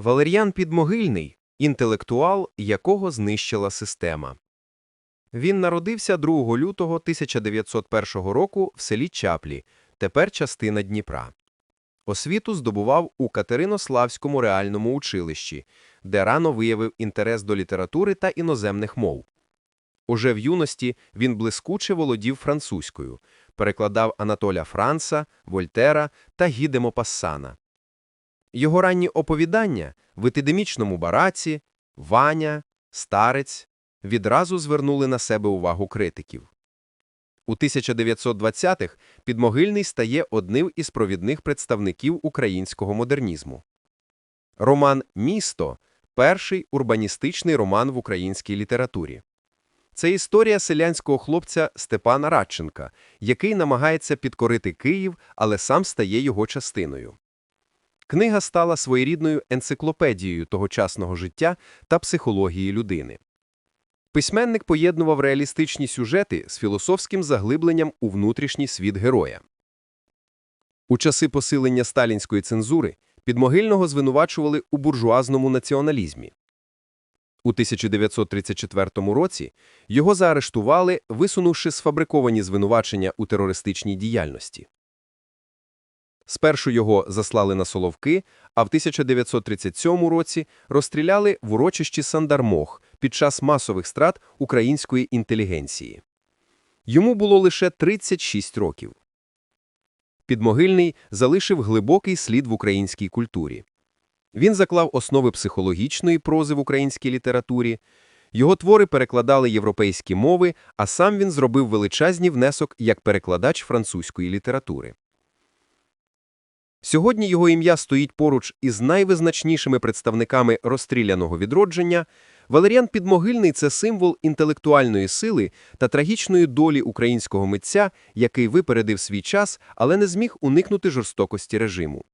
Валер'ян Підмогильний – інтелектуал, якого знищила система. Він народився 2 лютого 1901 року в селі Чаплі, тепер частина Дніпра. Освіту здобував у Катеринославському реальному училищі, де рано виявив інтерес до літератури та іноземних мов. Уже в юності він блискуче володів французькою, перекладав Анатоля Франца, Вольтера та Гі де Мопассана. Його ранні оповідання в епідемічному бараці, Ваня, Старець відразу звернули на себе увагу критиків. У 1920-х Підмогильний стає одним із провідних представників українського модернізму. Роман «Місто» – перший урбаністичний роман в українській літературі. Це історія селянського хлопця Степана Радченка, який намагається підкорити Київ, але сам стає його частиною. Книга стала своєрідною енциклопедією тогочасного життя та психології людини. Письменник поєднував реалістичні сюжети з філософським заглибленням у внутрішній світ героя. У часи посилення сталінської цензури Підмогильного звинувачували у буржуазному націоналізмі. У 1934 році його заарештували, висунувши сфабриковані звинувачення у терористичній діяльності. Спершу його заслали на Соловки, а в 1937 році розстріляли в урочищі Сандармох під час масових страт української інтелігенції. Йому було лише 36 років. Підмогильний залишив глибокий слід в українській культурі. Він заклав основи психологічної прози в українській літературі, його твори перекладали європейські мови, а сам він зробив величезний внесок як перекладач французької літератури. Сьогодні його ім'я стоїть поруч із найвизначнішими представниками розстріляного відродження. Валеріан Підмогильний – це символ інтелектуальної сили та трагічної долі українського митця, який випередив свій час, але не зміг уникнути жорстокості режиму.